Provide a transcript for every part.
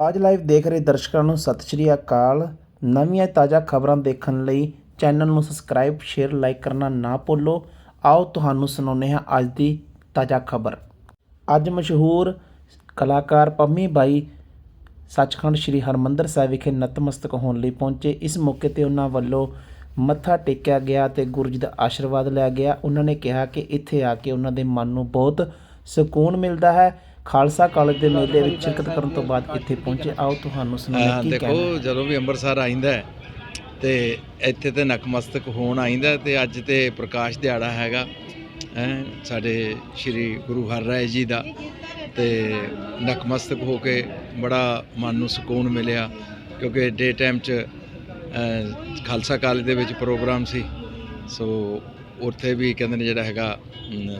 ਆਜ ਲਾਈਵ ਦੇਖ ਰਹੇ ਦਰਸ਼ਕਾਂ ਨੂੰ ਸਤਿ ਸ਼੍ਰੀ ਅਕਾਲ। ਨਵੀਆਂ ਤਾਜ਼ਾ ਖਬਰਾਂ ਦੇਖਣ ਲਈ ਚੈਨਲ ਨੂੰ ਸਬਸਕ੍ਰਾਈਬ, ਸ਼ੇਅਰ, ਲਾਈਕ ਕਰਨਾ ਨਾ ਭੁੱਲੋ। ਆਓ ਤੁਹਾਨੂੰ ਸੁਣਾਉਂਦੇ ਹਾਂ ਅੱਜ ਦੀ ਤਾਜ਼ਾ ਖਬਰ। ਅੱਜ ਮਸ਼ਹੂਰ ਕਲਾਕਾਰ ਪੰਮੀ ਬਾਈ ਸੱਚਖੰਡ ਸ੍ਰੀ ਹਰਮੰਦਰ ਸਾਹਿਬ ਵਿਖੇ ਨਤਮਸਤਕ ਹੋਣ ਲਈ ਪਹੁੰਚੇ। ਇਸ ਮੌਕੇ ਤੇ ਉਹਨਾਂ ਵੱਲੋਂ ਮੱਥਾ ਟੇਕਿਆ ਗਿਆ ਤੇ ਗੁਰੂ ਜੀ ਦਾ ਆਸ਼ੀਰਵਾਦ ਲਿਆ ਗਿਆ। ਉਹਨਾਂ ਨੇ ਕਿਹਾ ਕਿ ਇੱਥੇ ਆ ਕੇ ਉਹਨਾਂ ਦੇ ਮਨ ਨੂੰ ਬਹੁਤ ਸਕੂਨ ਮਿਲਦਾ ਹੈ। ਖਾਲਸਾ ਕਾਲਜ ਦੇ ਮੇਲੇ ਵਿੱਚ ਸ਼ਿਰਕਤ ਕਰਨ ਤੋਂ ਬਾਅਦ ਇੱਥੇ ਪਹੁੰਚੇ। ਆਓ ਤੁਹਾਨੂੰ ਸੁਣਾਉਂਦੇ ਕੀ ਦੇਖੋ ਜਦੋਂ ਵੀ ਅੰਮ੍ਰਿਤਸਰ ਆਇਂਦਾ ਹੈ, ਤੇ ਇੱਥੇ ਤੇ ਨਕਮਸਤਕ ਹੋਣ ਆਇਂਦਾ ਤੇ ਅੱਜ ਤੇ ਪ੍ਰਕਾਸ਼ ਦਿਹਾੜਾ ਹੈਗਾ ਸਾਡੇ ਸ੍ਰੀ ਗੁਰੂ ਹਰਿਰਾਏ ਜੀ ਦਾ। ਤੇ ਨਕਮਸਤਕ ਹੋ ਕੇ ਬੜਾ ਮਨ ਨੂੰ ਸਕੂਨ ਮਿਲਿਆ ਕਿਉਂਕਿ ਡੇ ਟਾਈਮ 'ਚ ਖਾਲਸਾ ਕਾਲਜ ਦੇ ਵਿੱਚ ਪ੍ਰੋਗਰਾਮ ਸੀ। ਸੋ ਉੱਥੇ ਵੀ ਕਹਿੰਦੇ ਨੇ ਜਿਹੜਾ ਹੈਗਾ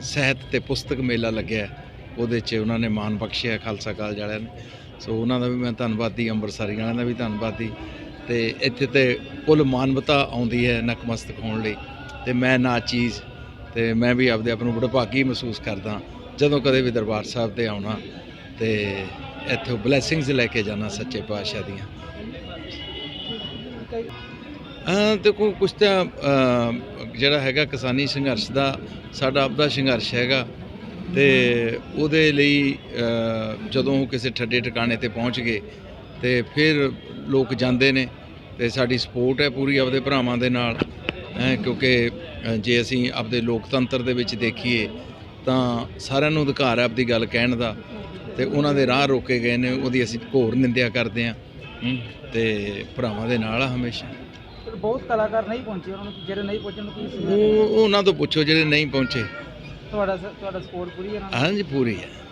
ਸਾਹਿਤ ਤੇ ਪੁਸਤਕ ਮੇਲਾ ਲੱਗਿਆ। ਉਹਦੇ 'ਚ ਉਹਨਾਂ ਨੇ ਮਾਣ ਬਖਸ਼ਿਆ ਖਾਲਸਾ ਕਾਲਜ ਵਾਲਿਆਂ ਨੇ। ਸੋ ਉਹਨਾਂ ਦਾ ਵੀ ਮੈਂ ਧੰਨਵਾਦੀ ਅੰਮ੍ਰਿਤਸਰੀ ਵਾਲਿਆਂ ਦਾ ਵੀ ਧੰਨਵਾਦੀ। ਤੇ ਇੱਥੇ ਤੇ ਕੁੱਲ ਮਾਨਵਤਾ ਆਉਂਦੀ ਹੈ ਨਕਮਸਤਕ ਹੋਣ ਲਈ। ਤੇ ਮੈਂ ਨਾ ਚੀਜ਼ ਤੇ ਮੈਂ ਵੀ ਆਪਦੇ ਆਪ ਨੂੰ ਬੜਾ ਭਾਗੀ ਮਹਿਸੂਸ ਕਰਦਾ ਜਦੋਂ ਕਦੇ ਵੀ ਦਰਬਾਰ ਸਾਹਿਬ ਤੇ ਆਉਣਾ ਤੇ ਇੱਥੋਂ ਬਲੇਸਿੰਗਸ ਲੈ ਕੇ ਜਾਣਾ ਸੱਚੇ ਪਾਤਸ਼ਾਹ ਦੀਆਂ। ਹਾਂ ਦੇਖੋ ਕੁਛ ਤਾਂ ਜਿਹੜਾ ਹੈਗਾ ਕਿਸਾਨੀ ਸੰਘਰਸ਼ ਦਾ, ਸਾਡਾ ਆਪਦਾ ਸੰਘਰਸ਼ ਹੈਗਾ। ਤੇ ਉਹਦੇ ਲਈ ਜਦੋਂ ਉਹ ਕਿਸੇ ਠੱਡੇ ਟਿਕਾਣੇ ਤੇ ਪਹੁੰਚ ਗਏ ਤੇ ਫਿਰ ਲੋਕ ਜਾਂਦੇ ਨੇ ਤੇ ਸਾਡੀ ਸਪੋਰਟ ਹੈ ਪੂਰੀ ਆਪਦੇ ਭਰਾਵਾਂ ਦੇ ਨਾਲ ਹੈਂ, ਕਿਉਂਕਿ ਜੇ ਅਸੀਂ ਆਪਦੇ ਲੋਕਤੰਤਰ ਦੇ ਵਿੱਚ ਦੇਖੀਏ ਤਾਂ ਸਾਰਿਆਂ ਨੂੰ ਅਧਿਕਾਰ ਹੈ ਆਪਦੀ ਗੱਲ ਕਹਿਣ ਦਾ ਤੇ ਉਹਨਾਂ ਦੇ ਰਾਹ ਰੋਕੇ ਗਏ ਨੇ ਉਹਦੀ ਅਸੀਂ ਘੋਰ ਨਿੰਦਿਆ ਕਰਦੇ ਹਾਂ। ਹਮ, ਤੇ ਭਰਾਵਾਂ ਦੇ ਨਾਲ ਆ ਹਮੇਸ਼ਾ। ਬਹੁਤ ਕਲਾਕਾਰ ਨਹੀਂ ਪਹੁੰਚੇ ਉਹਨਾਂ ਨੂੰ ਜਿਹੜੇ ਨਹੀਂ ਪਹੁੰਚੇ ਉਹਨਾਂ ਨੂੰ ਕੀ ਉਹ ਉਹਨਾਂ ਤੋਂ ਪੁੱਛੋ ਜਿਹੜੇ ਨਹੀਂ ਪਹੁੰਚੇ। ਤੁਹਾਡਾ ਤੁਹਾਡਾ ਸਪੋਰਟ ਪੂਰੀ ਹੈ ਉਹਨਾਂ ਹਾਂਜੀ ਪੂਰੀ ਹੈ।